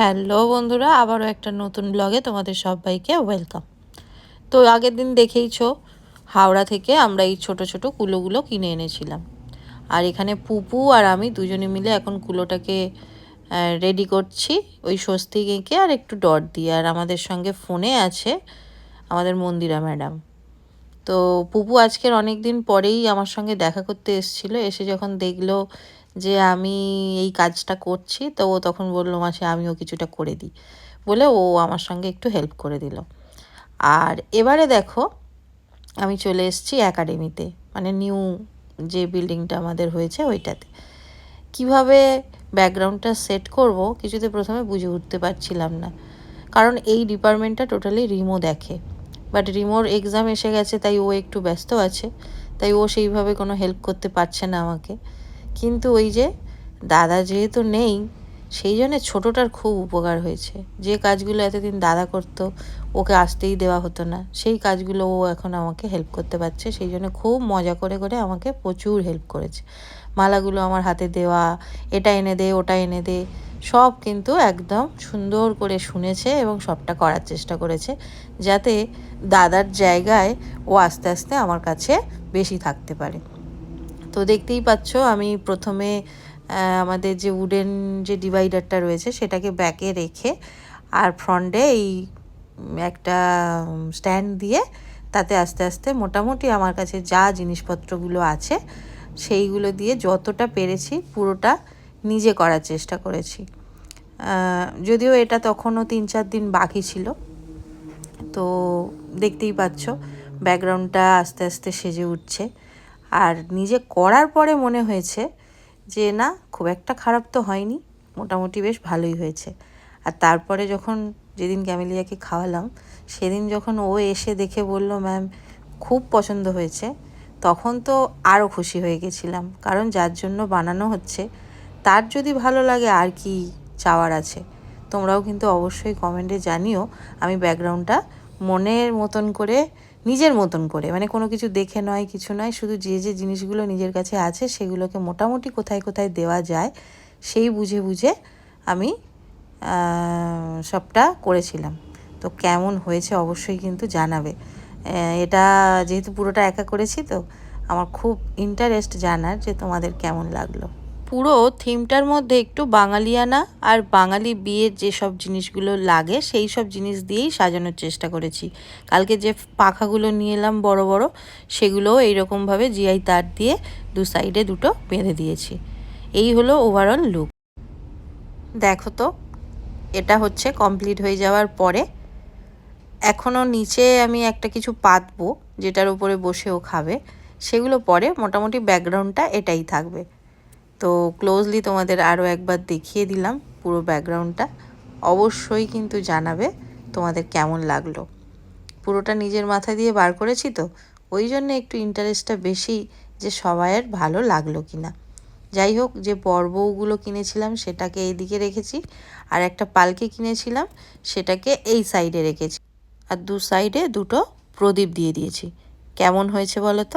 Hello বন্ধুরা, আবারও একটা নতুন ব্লগে তোমাদের সবাইকে ওয়েলকাম। তো আগের দিন দেখেইছো, হাওড়া থেকে আমরা এই ছোট ছোট কুলোগুলো কিনে এনেছিলাম। আর এখানে পুপু আর আমি দুজনে মিলে এখন কুলোটাকে রেডি করছি ওই স্বস্তি এঁকে আর একটু ডট দিয়ে। আর আমাদের সঙ্গে ফোনে আছে আমাদের মন্দিরা ম্যাডাম। তো পুপু আজকের অনেক দিন পরেই আমার সঙ্গে দেখা করতে এসেছিল। এসে যখন দেখল যে আমি এই কাজটা করছি, তো ও তখন বলল, মাসে, আমিও কিছুটা করে দিই। বলে ও আমার সঙ্গে একটু হেল্প করে দিল। আর এবারে দেখো, আমি চলে এসেছি একাডেমিতে মানে নিউ যে বিল্ডিংটা আমাদের হয়েছে ওইটাতে। কীভাবে ব্যাকগ্রাউন্ডটা সেট করব কিছুতে প্রথমে বুঝে উঠতে পারছিলাম না। কারণ এই ডিপার্টমেন্টটা টোটালি রিমো দেখে। বাট রিমোর এক্সাম এসে গেছে, তাই ও একটু ব্যস্ত আছে, তাই ও সেইভাবে কোনো হেল্প করতে পারছে না আমাকে। কিন্তু ওই যে দাদা যেহেতু নেই, সেই জন্য ছোটোটার খুব উপকার হয়েছে। যে কাজগুলো এতদিন দাদা করতো, ওকে আসতেই দেওয়া হতো না। সেই কাজগুলো ও এখন আমাকে হেল্প করতে পারছে, সেই জন্য খুব মজা করে করে আমাকে প্রচুর হেল্প করেছে। মালাগুলো আমার হাতে দেওয়া, এটা এনে দে, ওটা এনে দে, সব কিন্তু একদম সুন্দর করে শুনেছে এবং সবটা করার চেষ্টা করেছে, যাতে দাদার জায়গায় ও আস্তে আস্তে আমার কাছে বেশি থাকতে পারে। তো দেখতেই পাচ্ছ, আমি প্রথমে আমাদের যে উডেন যে ডিভাইডারটা রয়েছে সেটাকে ব্যাকে রেখে আর ফ্রন্টে এই একটা স্ট্যান্ড দিয়ে তাতে আস্তে আস্তে মোটামুটি আমার কাছে যা জিনিসপত্রগুলো আছে সেইগুলো দিয়ে যতটা পেরেছি পুরোটা নিজে করার চেষ্টা করেছি। যদিও এটা তখনও তিন চার দিন বাকি ছিল। তো দেখতেই পাচ্ছ ব্যাকগ্রাউন্ডটা আস্তে আস্তে সেজে উঠছে। আর নিজে করার পরে মনে হয়েছে যে, না, খুব একটা খারাপ তো হয়নি, মোটামুটি বেশ ভালোই হয়েছে। আর তারপরে যখন যেদিন ক্যামেলিয়াকে খাওয়ালাম, সেদিন যখন ও এসে দেখে বলল, ম্যাম, খুব পছন্দ হয়েছে, তখন তো আরও খুশি হয়ে গেছিলাম। কারণ যার জন্য বানানো হচ্ছে, তার যদি ভালো লাগে আর কি চাওয়ার আছে। তোমরাও কিন্তু অবশ্যই কমেন্টে জানিও, আমি ব্যাকগ্রাউন্ডটা মনের মতন করে নিজের মতন করে। মানে কোনো কিছু দেখে নয়, কিছু নয়, শুধু যে যে জিনিসগুলো নিজের কাছে আছে সেগুলোকে মোটামুটি কোথায় কোথায় দেওয়া যায় সেই বুঝে বুঝে আমি সবটা করেছিলাম। তো কেমন হয়েছে অবশ্যই কিন্তু জানাবে। এটা যেহেতু পুরোটা একা করেছি তো আমার খুব ইন্টারেস্ট জানার যে তোমাদের কেমন লাগল। পুরো থিমটার মধ্যে একটু বাঙালিয়ানা আর বাঙালি বিয়ের যেসব জিনিসগুলো লাগে, সেই সব জিনিস দিয়েই সাজানোর চেষ্টা করেছি। কালকে যে পাখাগুলো নিয়ে এলাম বড় বড়, সেগুলোও এইরকমভাবে জিআই তার দিয়ে দু সাইডে দুটো বেঁধে দিয়েছি। এই হলো ওভারঅল লুক দেখো তো, এটা হচ্ছে কমপ্লিট হয়ে যাওয়ার পরে, এখনও নিচে আমি একটা কিছু পাতবো, যেটার উপরে বসেও খাবে, সেগুলো পরে মোটামুটি ব্যাকগ্রাউন্ডটা এটাই থাকবে। তো ক্লোজলি তোমাদের আরও একবার দেখিয়ে দিলাম পুরো ব্যাকগ্রাউন্ডটা অবশ্যই কিন্তু জানাবে তোমাদের কেমন লাগল। পুরোটা নিজের মাথা দিয়ে বার করেছি তো, ওই জন্য একটু ইন্টারেস্টটা বেশি যে সবাইয়ের ভালো লাগল কি না যাই হোক, যে পর্বগুলো কিনেছিলাম সেটাকে এই দিকে রেখেছি, আর একটা পালকে কিনেছিলাম সেটাকে এই সাইডে রেখেছি। আর দু সাইডে দুটো প্রদীপ দিয়ে দিয়েছি। কেমন হয়েছে বলো তো?